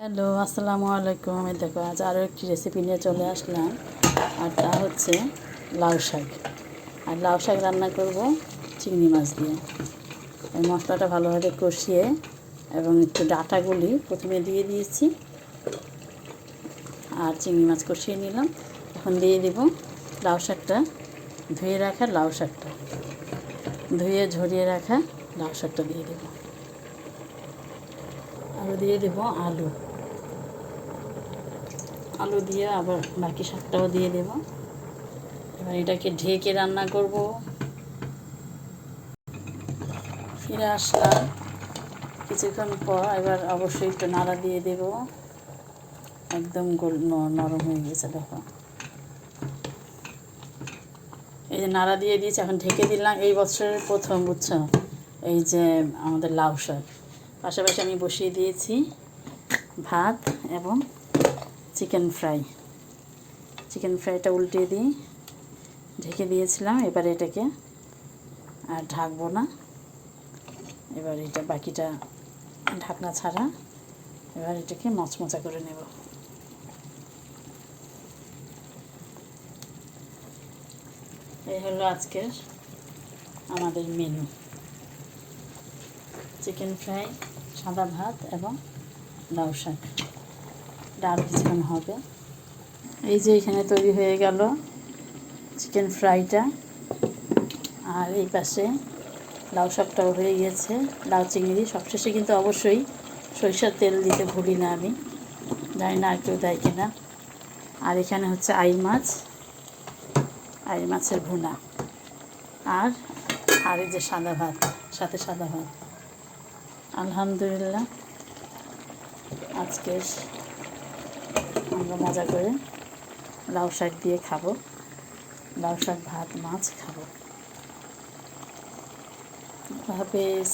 Hello, আসসালামু আলাইকুম। এই দেখো, আজ আরও একটি রেসিপি নিয়ে চলে আসলাম। আর তা হচ্ছে লাউ শাক। আর লাউ শাক রান্না করব চিংড়ি মাছ দিয়ে। এই মশলাটা ভালোভাবে কষিয়ে এবং একটু ডাটাগুলি প্রথমে দিয়ে দিয়েছি। আর চিংড়ি মাছ কষিয়ে নিলাম। এখন দিয়ে দিব লাউ শাকটা, ধুয়ে রাখা লাউ শাকটা। ধুয়ে ঝরিয়ে রাখা লাউ শাকটা দিয়ে দেবো। আরও দিয়ে দেবো আলু। আলু দিয়ে আবার বাকি শাকটাও দিয়ে দেব। এবার এটাকে ঢেকে রান্না করব। ফিরে আসলাম। কিছুক্ষণ পর এবার অবশ্যই একটু নাড়া দিয়ে দেব। একদম গোল নরম হয়ে গেছে, দেখো। এই যে নাড়া দিয়ে দিয়েছি, এখন ঢেকে দিলাম। এই বছরের প্রথম, বুঝছ? এই যে আমাদের লাউ শাক। পাশাপাশি আমি বসিয়ে দিয়েছি ভাত এবং চিকেন ফ্রাই। চিকেন ফ্রাইটা উল্টিয়ে দিই ঢেকে দিয়েছিলাম, এবার এটাকে আর ঢাকবো না। এবার এটা বাকিটা ঢাকনা ছাড়া এবার এটাকে মচমচা করে নেব। এই হলো আজকের আমাদের মেনু চিকেন ফ্রাই, সাদা ভাত এবং লাউ শাক। ডাল কিছুক্ষণ হবে। এই যে এখানে তৈরি হয়ে গেল চিকেন ফ্রাইটা। আর এই পাশে লাউ শাকটাও হয়ে গিয়েছে। লাউ চিংড়ি সবশেষে কিন্তু অবশ্যই সরিষার তেল দিতে ভুলি না আমি। জানি না কেউ দেয় কিনা। আর এখানে হচ্ছে আই মাছ, আই মাছের ভুনা। আর আর এই যে সাদা ভাত, সাথে সাদা ভাত। আলহামদুলিল্লাহ। আজকে আমরা মজা করে লাউ শাক দিয়ে খাব। লাউ শাক, ভাত, মাছ খাব। হাফেজ